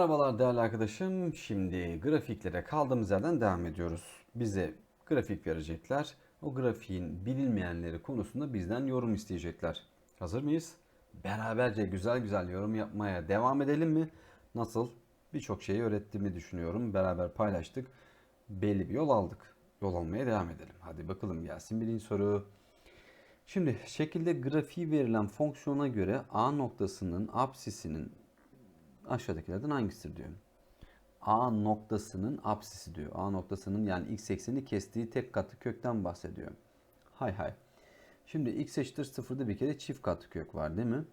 Merhabalar değerli arkadaşım. Şimdi grafiklere kaldığımız yerden devam ediyoruz. Bize grafik verecekler. O grafiğin bilinmeyenleri konusunda bizden yorum isteyecekler. Hazır mıyız? Beraberce güzel güzel yorum yapmaya devam edelim mi? Nasıl? Birçok şeyi öğrettiğimi düşünüyorum. Beraber paylaştık. Belli bir yol aldık. Yol almaya devam edelim. Hadi bakalım gelsin birinci soru. Şimdi şekilde grafiği verilen fonksiyona göre A noktasının apsisinin aşağıdakilerden hangisidir diyor. A noktasının apsisi diyor. A noktasının yani x ekseni kestiği tek katlı kökten bahsediyor. Hay hay. Şimdi x eşittir sıfırda bir kere çift katlı kök var değil mi?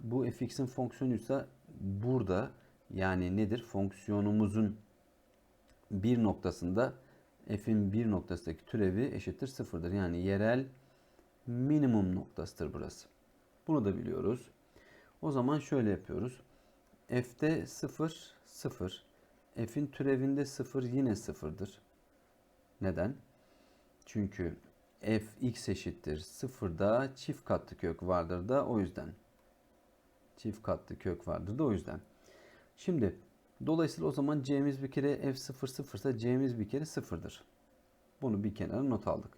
Bu fx'in fonksiyonuysa burada yani nedir? Fonksiyonumuzun bir noktasında f'in bir noktasındaki türevi eşittir sıfırdır. Yani yerel minimum noktasıdır burası. Bunu da biliyoruz. O zaman şöyle yapıyoruz. F'de 0, 0. F'in türevinde 0 yine 0'dır. Neden? Çünkü f x eşittir 0'da çift katlı kök vardır da o yüzden. Çift katlı kök vardır da o yüzden. Şimdi dolayısıyla o zaman c'miz bir kere f 0 0 ise c'miz bir kere 0'dır. Bunu bir kenara not aldık.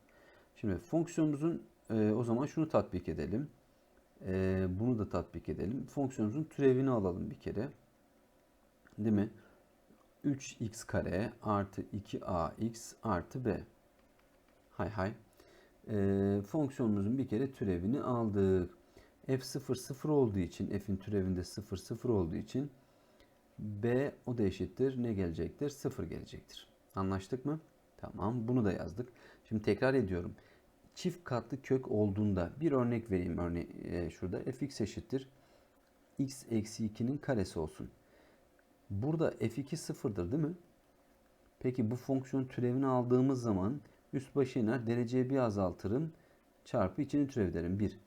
Şimdi fonksiyonumuzun e, o zaman şunu tatbik edelim. E, bunu tatbik edelim. Fonksiyonumuzun türevini alalım bir kere. Değil mi? 3x kare artı 2ax artı b. Hay hay. E, fonksiyonumuzun bir kere türevini aldık. f 0 0 olduğu için f'in türevinde 0 0 olduğu için b o da eşittir. Ne gelecektir? 0 gelecektir. Anlaştık mı? Tamam. Bunu da yazdık. Şimdi tekrar ediyorum çift katlı kök olduğunda bir örnek vereyim örne e, şurada fx eşittir x eksi 2'nin karesi olsun. Burada f2 sıfırdır değil mi? Peki bu fonksiyon türevini aldığımız zaman üst başı iner dereceye bir azaltırım çarpı içinin türevi derim 1.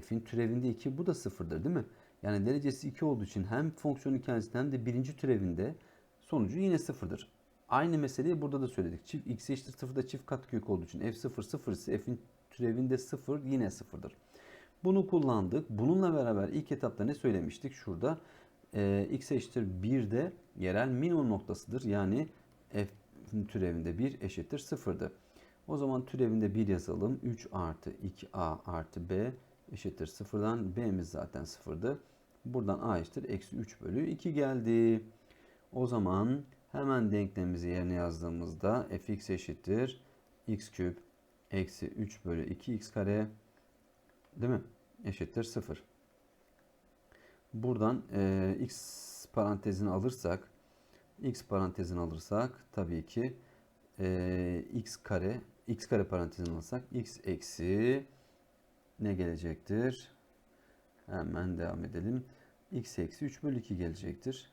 f'in türevinde 2 bu da sıfırdır değil mi? Yani derecesi 2 olduğu için hem fonksiyonun kendisinde hem de birinci türevinde sonucu yine sıfırdır. Aynı meseleyi burada da söyledik. Çift x eşittir 0'da çift katkök olduğu için f 0 0 ise f'in türevinde 0 yine 0'dır. Bunu kullandık. Bununla beraber ilk etapta ne söylemiştik? Şurada e, x eşittir 1'de yerel minimum noktasıdır. Yani f'in türevinde 1 eşittir 0'dı. O zaman türevinde 1 yazalım. 3 artı 2a artı b eşittir 0'dan b'miz zaten 0'dı. Buradan a eşittir eksi 3 bölü 2 geldi. O zaman Hemen denklemimizi yerine yazdığımızda fx eşittir x küp eksi 3 bölü 2x kare değil mi? Eşittir 0. Buradan e, x parantezini alırsak x parantezini alırsak tabii ki e, x kare x kare parantezini alırsak x eksi ne gelecektir? Hemen devam edelim. x eksi 3 bölü 2 gelecektir.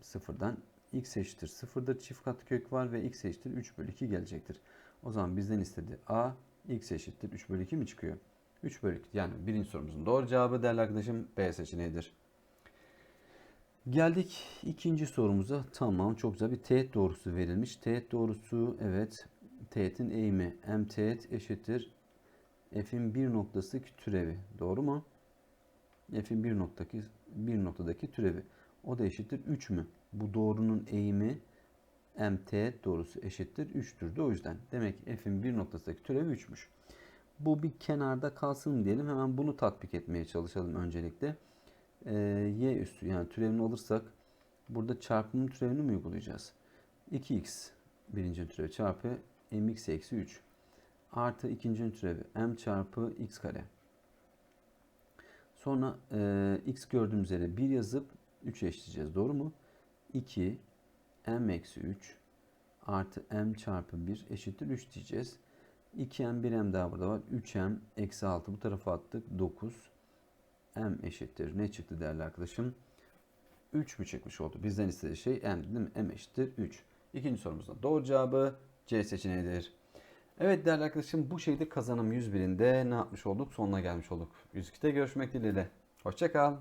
Sıfırdan x eşittir 0'dır. Çift katlı kök var ve x eşittir 3 bölü 2 gelecektir. O zaman bizden istedi a x eşittir 3 bölü 2 mi çıkıyor? 3 bölü 2 yani birinci sorumuzun doğru cevabı değerli arkadaşım B seçeneğidir. Geldik ikinci sorumuza. Tamam çok güzel bir teğet doğrusu verilmiş. Teğet doğrusu evet teğetin eğimi m teğet eşittir f'in bir noktası türevi. Doğru mu? f'in bir noktadaki bir noktadaki türevi. O da eşittir 3 mü? Bu doğrunun eğimi mt doğrusu eşittir 3'tür de o yüzden. Demek ki f'in bir noktasındaki türevi 3'müş. Bu bir kenarda kalsın diyelim. Hemen bunu tatbik etmeye çalışalım öncelikle. Ee, y üstü yani türevini alırsak burada çarpımın türevini mi uygulayacağız? 2x birinci türevi çarpı mx eksi 3 artı ikinci türevi m çarpı x kare. Sonra e, x gördüğümüz yere 1 yazıp 3 eşleyeceğiz. Doğru mu? 2 m eksi 3 artı m çarpı 1 eşittir 3 diyeceğiz. 2m 1m daha burada var. 3m eksi 6 bu tarafa attık. 9 m eşittir. Ne çıktı değerli arkadaşım? 3 mü çıkmış oldu? Bizden istediği şey m değil mi? m eşittir 3. İkinci sorumuzda doğru cevabı C seçeneğidir. Evet değerli arkadaşım bu şekilde kazanım 101'inde ne yapmış olduk? Sonuna gelmiş olduk. 102'de görüşmek dileğiyle. Hoşçakal.